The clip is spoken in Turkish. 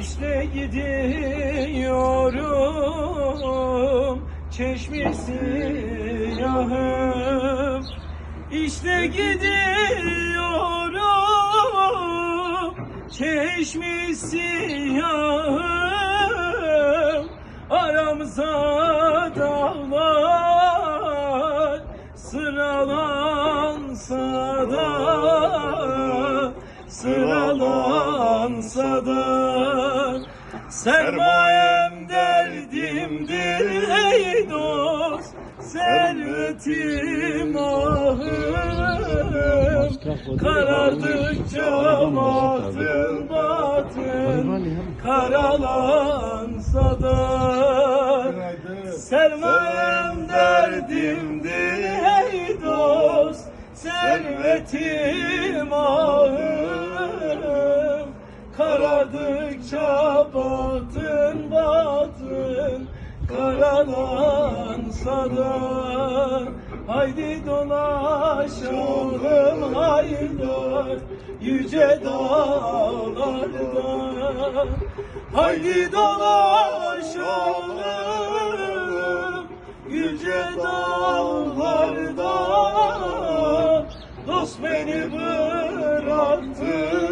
İşte gidiyorum çeşmesi yahım İşte gidiyorum çeşmesi yahım Aramıza dağlar sıralansa da sıralansa da Sermayem derdimdir ey dost Servetim ahım. Karardıkça batın batın Karalansa da. Sermayem derdimdir ey dost Servetim ahım Karardıkça batın batın Karalansa da Haydi dolaşalım haydar Yüce dağlarda. Haydi dolaşalım Yüce dağlarda. Dost beni bıraktı